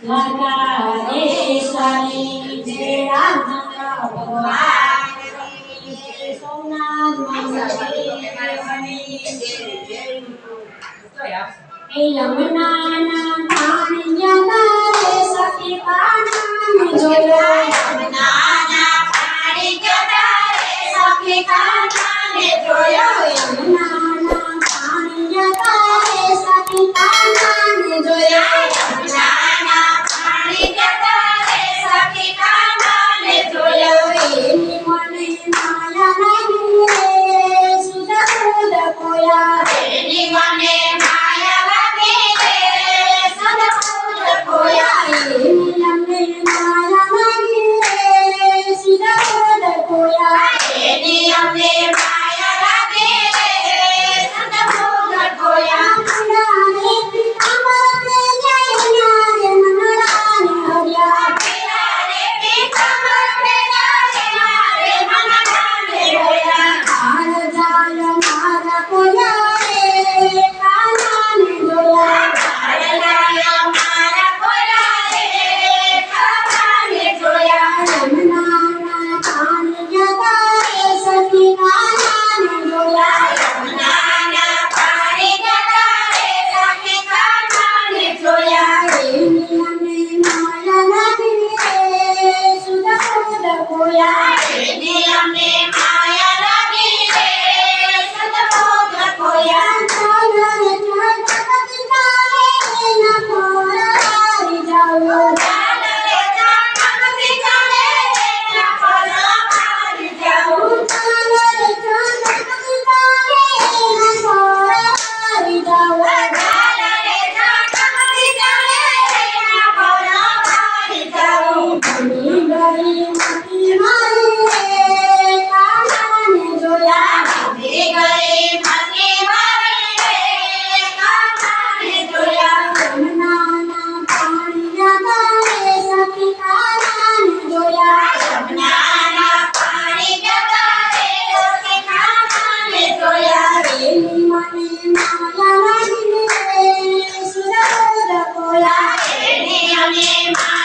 લંકાદેશ્વરી જય રામચંદ્ર ભગવાન સોમનાથ મંદિર જય લમના જોયો name.